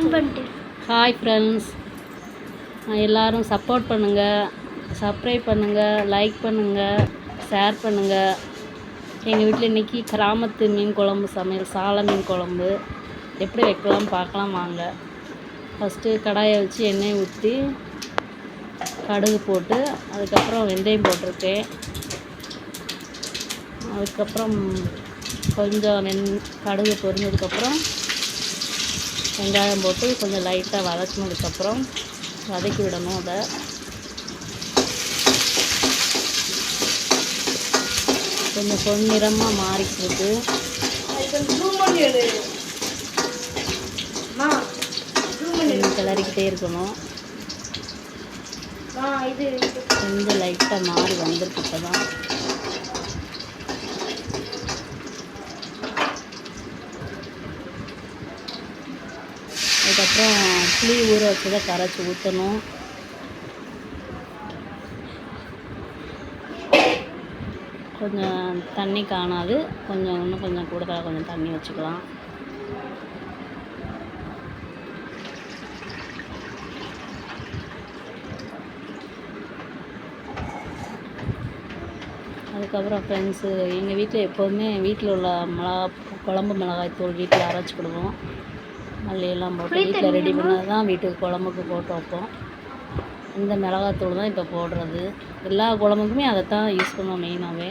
Hi friends எல்லோரும் support பண்ணுங்கள் subscribe பண்ணுங்கள் லைக் பண்ணுங்கள் ஷேர் பண்ணுங்கள் எங்கள் வீட்டில் இன்றைக்கி கிராமத்து மீன் குழம்பு சமையல் சால மீன் குழம்பு. எப்படி வைக்கலாம் பார்க்கலாம் வாங்க. ஃபஸ்ட்டு கடாயை வச்சு எண்ணெய் ஊற்றி கடுகு போட்டு அதுக்கப்புறம் வெந்தயம் போட்டிருக்கேன். அதுக்கப்புறம் கொஞ்சம் வெந் கடுகு பொரிஞ்சதுக்கப்புறம் வெங்காயம் போட்டு கொஞ்சம் லைட்டாக வதக்கினதுக்கப்புறம் வதக்கி விடணும் அதை. கொஞ்சம் பொன்னிறமாக மாறிக்கிட்டு. கிளறிக்கிட்டே இருக்கணும். இது கொஞ்சம் லைட்டாக மாறி வந்திருக்கு இப்போ தான் அதுக்கப்புறம் புளி ஊற வச்சதை கரைச்சி ஊற்றணும் கொஞ்சம் தண்ணி காணாது. கொஞ்சம் இன்னும் கொஞ்சம் கூடுதலாக கொஞ்சம் தண்ணி வச்சுக்கலாம். அதுக்கப்புறம் ஃப்ரெண்ட்ஸு எங்கள் வீட்டில் எப்போதுமே வீட்டில் உள்ள மிளகா குழம்பு மிளகாய் தூள் வீட்டில் அரைச்சி அரைச்சிக்கிடுவோம் மல்லியெல்லாம் போட்டு வீட்டில் ரெடி பண்ணது தான் வீட்டுக்கு குழம்புக்கு போட்டு வைப்போம். இந்த மிளகாத்தூள் தான் இப்போ போடுறது. எல்லா குழம்புக்குமே அதை தான் யூஸ் பண்ணுவோம் மெயினாகவே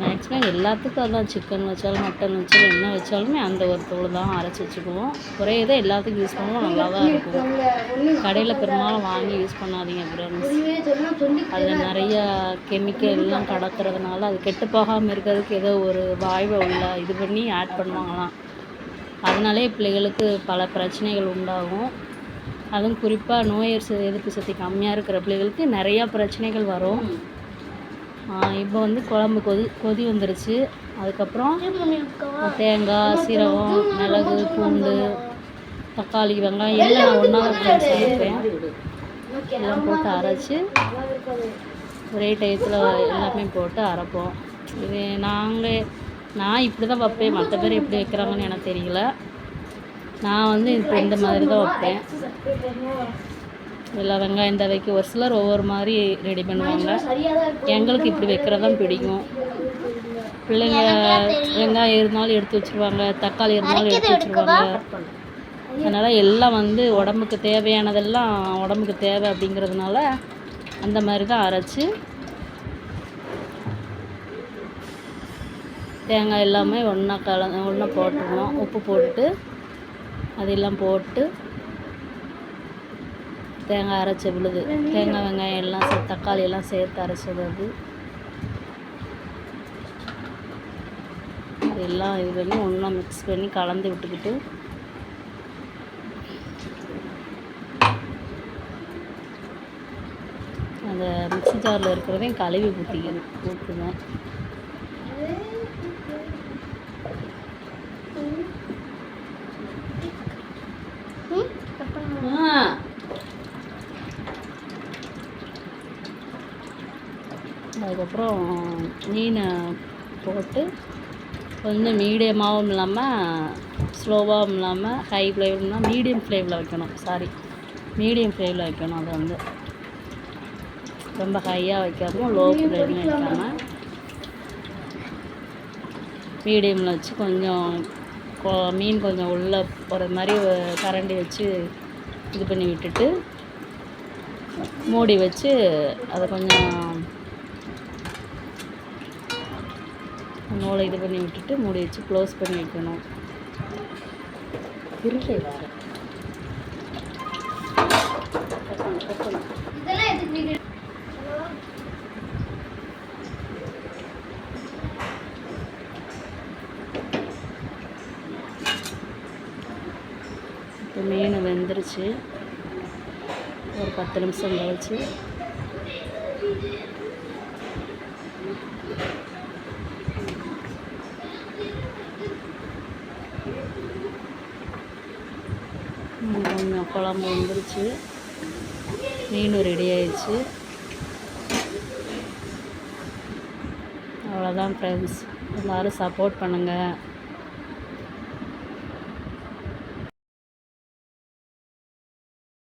மேக்ஸிமம் எல்லாத்துக்கும் அதான் சிக்கன் வச்சாலும் மட்டன் வச்சாலும் என்ன வச்சாலுமே அந்த ஒரு தூள் தான் அரைச்சி வச்சுக்குவோம். ஒரே இதை எல்லாத்துக்கும் யூஸ் பண்ணுவோம் நல்லா தான் இருக்கும். கடையில் பெரும்பாலும் வாங்கி யூஸ் பண்ணாதீங்க ஃப்ரெண்ட்ஸ் அதில் நிறையா கெமிக்கல் எல்லாம் கடக்கிறதுனால அது கெட்டு போகாமல் இருக்கிறதுக்கு ஏதோ ஒரு வாய்வை உள்ள இது பண்ணி ஆட் பண்ணுவாங்களாம். அதனாலே பிள்ளைகளுக்கு பல பிரச்சனைகள் உண்டாகும். அதுவும் குறிப்பாக நோய் எதிர்ப்பு சக்தி கம்மியாக இருக்கிற பிள்ளைகளுக்கு நிறையா பிரச்சனைகள் வரும். இப்போ வந்து குழம்பு கொதி கொதி வந்துருச்சு. அதுக்கப்புறம் தேங்காய் சீரகம் மிளகு பூண்டு தக்காளி வெங்காயம் எல்லாம் நான் ஒன்றா தான் சேர்ப்பேன் எல்லாம் போட்டு அரைச்சி ஒரே டயத்தில் எல்லாமே போட்டு அரைப்போம். இது நாங்கள் நான் இப்படி தான் வைப்பேன். மற்ற பேர் எப்படி வைக்கிறாங்கன்னு எனக்கு தெரியல. நான் வந்து இப்போ இந்த மாதிரி தான் வைப்பேன். எல்லா வெங்காயம் தவைக்கு ஒரு சிலர் ஒவ்வொரு மாதிரி ரெடி பண்ணுவாங்க. எங்களுக்கு இப்படி வைக்கிறது தான் பிடிக்கும். பிள்ளைங்க வெங்காயம் இருந்தாலும் எடுத்து வச்சுருவாங்க தக்காளி இருந்தாலும் எடுத்து வச்சுருவாங்க. அதனால் எல்லாம் வந்து உடம்புக்கு தேவையானதெல்லாம் உடம்புக்கு தேவை அப்படிங்கிறதுனால அந்த மாதிரி தான் அரைச்சி தேங்காய் எல்லாமே ஒன்றா கல ஒன்றா போட்டுருவோம். உப்பு போட்டுட்டு அதெல்லாம் போட்டு தேங்காய் அரைச்ச விழுது. தேங்காய் வெங்காயம் எல்லாம் சே தக்காளி எல்லாம் சேர்த்து அரைச்சது அது. எல்லாம் இது பண்ணி ஒன்றா மிக்ஸ் பண்ணி கலந்து விட்டுக்கிட்டு. அந்த மிக்ஸி ஜாரில் இருக்கிறதையும் கழுவி ஊற்றிக்கணும் ஊற்றுவேன் அதுக்கப்புறம் மீனை போட்டு கொஞ்சம் மீடியமாகவும் இல்லாமல் ஸ்லோவாகவும் இல்லாமல் ஹை ஃப்ளேம்னா மீடியம் ஃப்ளேமில் வைக்கணும். சாரி மீடியம் ஃப்ளேமில் வைக்கணும் அதை வந்து. ரொம்ப ஹையாக வைக்காமல் லோ ஃப்ளேமில் வைக்காமல் மீடியமில் வச்சு கொஞ்சம் மீன் கொஞ்சம் உள்ளே போகிற மாதிரி கரண்டி வச்சு இது பண்ணி விட்டுட்டு மூடி வச்சு அதை கொஞ்சம் நூலை இது பண்ணி விட்டுட்டு மூடி வச்சு க்ளோஸ் பண்ணி வைக்கணும். வேறு எதுக்கு இப்போ மீன் வெந்துருச்சு. ஒரு பத்து நிமிஷம் கழிச்சு. குழம்பு வந்துருச்சு. மீன் ரெடி ஆயிடுச்சு. அவ்வளோதான் ஃப்ரெண்ட்ஸ் எல்லோரும் சப்போர்ட் பண்ணுங்கள்